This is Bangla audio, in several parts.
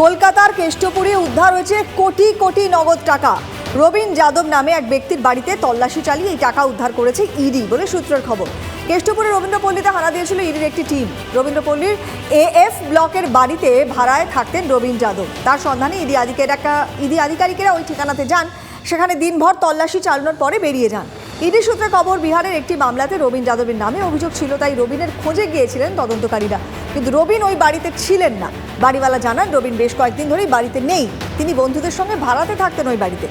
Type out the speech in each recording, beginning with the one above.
কলকাতার কেষ্টপুরে উদ্ধার হয়েছে কোটি কোটি নগদ টাকা। রবীন যাদব নামে এক ব্যক্তির বাড়িতে তল্লাশি চালিয়ে এই টাকা উদ্ধার করেছে ইডি বলে সূত্রের খবর। কেষ্টপুরে রবীন্দ্রপল্লীতে হানা দিয়েছিল ইডির একটি টিম। রবীন্দ্রপল্লীর এএফ ব্লকের বাড়িতে ভাড়ায় থাকতেন রবীন যাদব। তার সন্ধানে ইডি আধিকারিকেরা ইডি আধিকারিকেরা ওই ঠিকানাতে যান। সেখানে দিনভর তল্লাশি চালানোর পরে বেরিয়ে যান। ইডি সূত্রে খবর, বিহারের একটি মামলাতে রবীন যাদবের নামে অভিযোগ ছিল, তাই রবিনের খোঁজে গিয়েছিলেন তদন্তকারীরা। কিন্তু রবিন ওই বাড়িতে ছিলেন না। বাড়িওয়ালা জানান, রবিন বেশ কয়েকদিন ধরেই বাড়িতে নেই। তিনি বন্ধুদের সঙ্গে ভাড়াতে থাকতেন ওই বাড়িতে।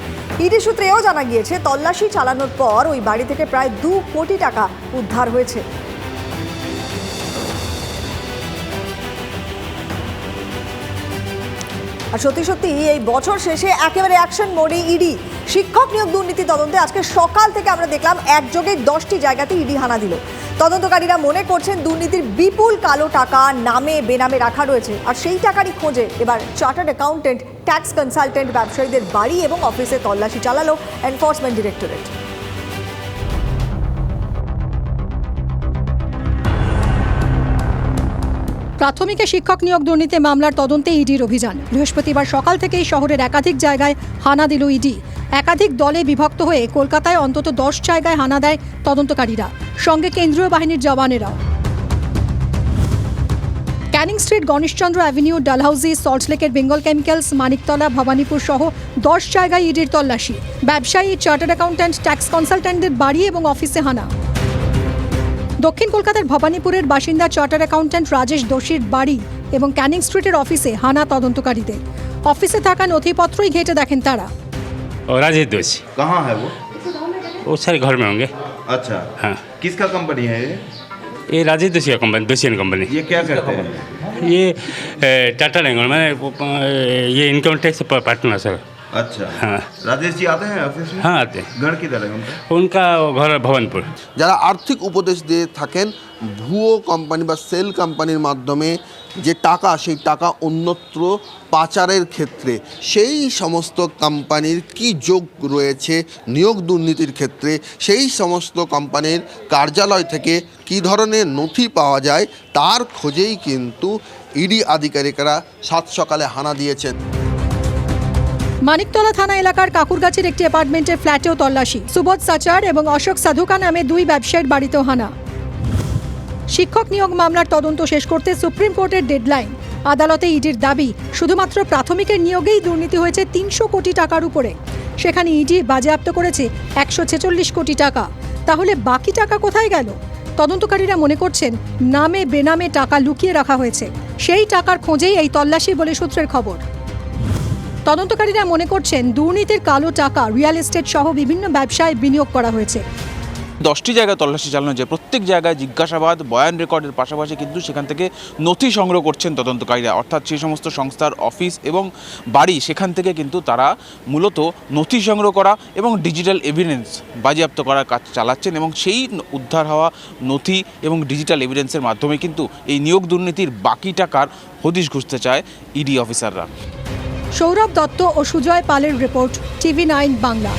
ইডি সূত্রে এও জানা গিয়েছে, তল্লাশি চালানোর পর ওই বাড়ি থেকে প্রায় দু কোটি টাকা উদ্ধার হয়েছে। আর সত্যি সত্যি, এই বছর শেষে একেবারে অ্যাকশন মোডে ইডি। শিক্ষক নিয়োগ দুর্নীতি তদন্তে আজকে সকাল থেকে আমরা দেখলাম, একযোগে দশটি জায়গাতে ইডি হানা দিল। তদন্তকারীরা মনে করছেন দুর্নীতির বিপুল কালো টাকা নামে বেনামে রাখা রয়েছে। আর সেই টাকারই খোঁজে এবার চার্টার্ড অ্যাকাউন্টেন্ট ট্যাক্স কনসালটেন্ট ব্যবসায়ীদের বাড়ি এবং অফিসে তল্লাশি চালালো এনফোর্সমেন্ট ডিরেক্টরেট। প্রাথমিকে শিক্ষক নিয়োগ দুর্নীতি মামলার তদন্তে ইডির অভিযান। বৃহস্পতিবার সকাল থেকেই শহরের একাধিক জায়গায় হানা দিল ইডি। একাধিক দলে বিভক্ত হয়ে কলকাতায় অন্তত দশ জায়গায় হানা দেয় তদন্তকারীরা, সঙ্গে কেন্দ্রীয় বাহিনীর জওয়ানেরাও। Canning Street, Ganeshchandra avenue Dalhousie সল্টলেকের বেঙ্গল কেমিক্যালস, মানিকতলা, ভবানীপুর সহ দশ জায়গায় ইডির তল্লাশি। ব্যবসায়ী, চার্টার্ড অ্যাকাউন্ট্যান্ট, ট্যাক্স কনসালট্যান্টদের বাড়ি এবং অফিসে হানা। দক্ষিণ কলকাতার ভবানীপুরের বাসিন্দা চার্টার অ্যাকাউন্ট্যান্ট রাজেশ দোষীর বাড়ি এবং ক্যানিং স্ট্রিটের অফিসে হানা তদন্তকারীদের। অফিসে থাকা নথিপত্রই ঘেটে দেখেন তারা। और राजेश दोषी। कहाँ है वो? वो सारे घर में होंगे। अच्छा। हाँ। किसका कंपनी है ये? ये राजेश दोषी का कंपनी दोषियन कंपनी ये क्या करते हैं? ये टाटा रेंगल मैंने ये इनकम टैक्स पार्टनर सर। अच्छा हाँ राजेश जी आते हैं ऑफिस में हाँ आते हैं घर किधर है उनका उनका घर भवनपुर যারা আর্থিক উপদেশ দিয়ে থাকেন ভুয়ো কোম্পানি বা সেল কোম্পানির মাধ্যমে যে টাকা সেই টাকা অন্যত্র পাচারের ক্ষেত্রে সেই সমস্ত কোম্পানির কি যোগ রয়েছে নিয়োগ দুর্নীতির ক্ষেত্রে সেই সমস্ত কোম্পানির কার্যালয় থেকে কি ধরনের নথি পাওয়া যায় তার খোঁজেই কিন্তু ইডি আধিকারিকরা সাত সকালে হানা দিয়েছেন মানিকতলা থানা এলাকার কাকুরগাছির একটি অ্যাপার্টমেন্টের ফ্ল্যাটেও তল্লাশি। সুবোধ সাচার এবং অশোক সাধুকা নামে দুই ব্যবসায়ীর বাড়িতেও হানা। শিক্ষক নিয়োগ মামলার তদন্ত শেষ করতে সুপ্রিম কোর্টের ডেডলাইন। আদালতে ইডির দাবি, শুধুমাত্র প্রাথমিকের নিয়োগেই দুর্নীতি হয়েছে তিনশো কোটি টাকার উপরে। সেখানে ইডি বাজেয়াপ্ত করেছে একশো ছেচল্লিশ কোটি টাকা। তাহলে বাকি টাকা কোথায় গেল? তদন্তকারীরা মনে করছেন, নামে বেনামে টাকা লুকিয়ে রাখা হয়েছে। সেই টাকার খোঁজেই এই তল্লাশি বলে সূত্রের খবর। তদন্তকারীরা মনে করছেন দুর্নীতির কালো টাকা রিয়েল এস্টেট সহ বিভিন্ন ব্যবসায় বিনিয়োগ করা হয়েছে। দশটি জায়গায় তল্লাশি চালানো হয়েছে। প্রত্যেক জায়গায় জিজ্ঞাসাবাদ, বয়ান রেকর্ডের পাশাপাশি কিন্তু সেখান থেকে নথি সংগ্রহ করছেন তদন্তকারীরা। অর্থাৎ সেই সমস্ত সংস্থার অফিস এবং বাড়ি, সেখান থেকে কিন্তু তারা মূলত নথি সংগ্রহ করা এবং ডিজিটাল এভিডেন্স বাজেয়াপ্ত করার কাজ চালাচ্ছেন এবং সেই উদ্ধার হওয়া নথি এবং ডিজিটাল এভিডেন্সের মাধ্যমে কিন্তু এই নিয়োগ দুর্নীতির বাকি টাকার হদিশ ঘুষতে চায় ইডি অফিসাররা। সৌরভ দত্ত ও সুজয় পালের report, TV nine Bangla.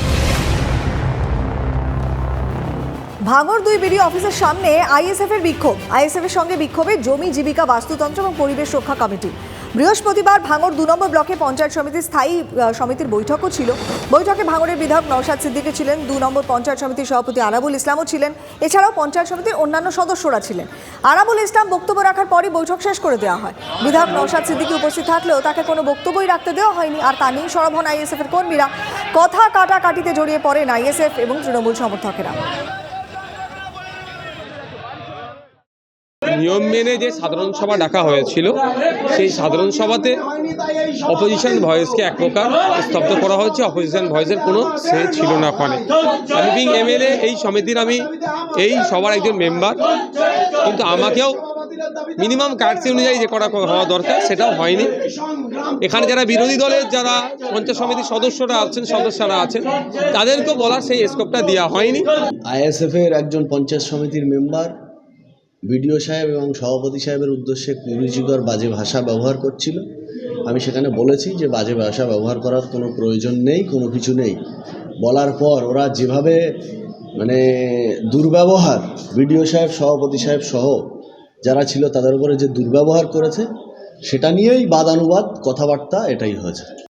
Bhangar দুই বিডি অফিসের সামনে আইএসএফ এর বিক্ষোভ। আইএসএফ এর সঙ্গে বিক্ষোভে জমি, জীবিকা, বাস্তুতন্ত্র এবং পরিবেশ রক্ষা কমিটি। বৃহস্পতিবার ভাঙর দু নম্বর ব্লকে পঞ্চায়েত সমিতির স্থায়ী সমিতির বৈঠকও ছিল। বৈঠকে ভাঙরের বিধায়ক নওশাদ সিদ্দিকী ছিলেন, দু নম্বর পঞ্চায়েত সমিতির সভাপতি আরাবুল ইসলামও ছিলেন, এছাড়াও পঞ্চায়েত সমিতির অন্যান্য সদস্যরা ছিলেন। আরাবুল ইসলাম বক্তব্য রাখার পরই বৈঠক শেষ করে দেওয়া হয়। বিধায়ক নওশাদ সিদ্দিকী উপস্থিত থাকলেও তাকে কোনো বক্তব্যই রাখতে দেওয়া হয়নি। আর তা নিয়েই সরব হন আইএসএফ কর্মীরা। কথা কাটাকাটিতে জড়িয়ে পড়েন আইএসএফ এবং তৃণমূল সমর্থকেরা। নিয়ম মেনে যে সাধারণ সভা ডাকা হয়েছিল, সেই সাধারণ সভাতে অপোজিশন ভয়েসকে এক প্রকার স্তব্ধ করা হয়েছে। অপোজিশন ভয়েসের কোনো সে ছিল না ওখানে। আমি বিং এমএলএ এই সমিতির আমি এই সবার একজন মেম্বার কিন্তু আমাকেও মিনিমাম কার্ডসি অনুযায়ী যে করা হওয়া দরকার, সেটাও হয়নি। এখানে যারা বিরোধী দলের যারা পঞ্চায়েত সমিতির সদস্যরা আছেন সদস্যরা আছেন, তাদেরকেও বলার সেই স্কোপটা দেওয়া হয়নি। আইএসএফ এর একজন পঞ্চায়েত সমিতির মেম্বার বিডিও সাহেব এবং সভাপতি সাহেবের উদ্দেশ্যে কুরুচিকর বাজে ভাষা ব্যবহার করছিল। আমি সেখানে বলেছি যে বাজে ভাষা ব্যবহার করার কোনো প্রয়োজন নেই, কোনো কিছু নেই। বলার পর ওরা যেভাবে মানে দুর্ব্যবহার, বিডিও সাহেব, সভাপতি সাহেব সহ যারা ছিল তাদের উপরে যে দুর্ব্যবহার করেছে, সেটা নিয়েই বাদানুবাদ কথাবার্তা এটাই হয়েছে।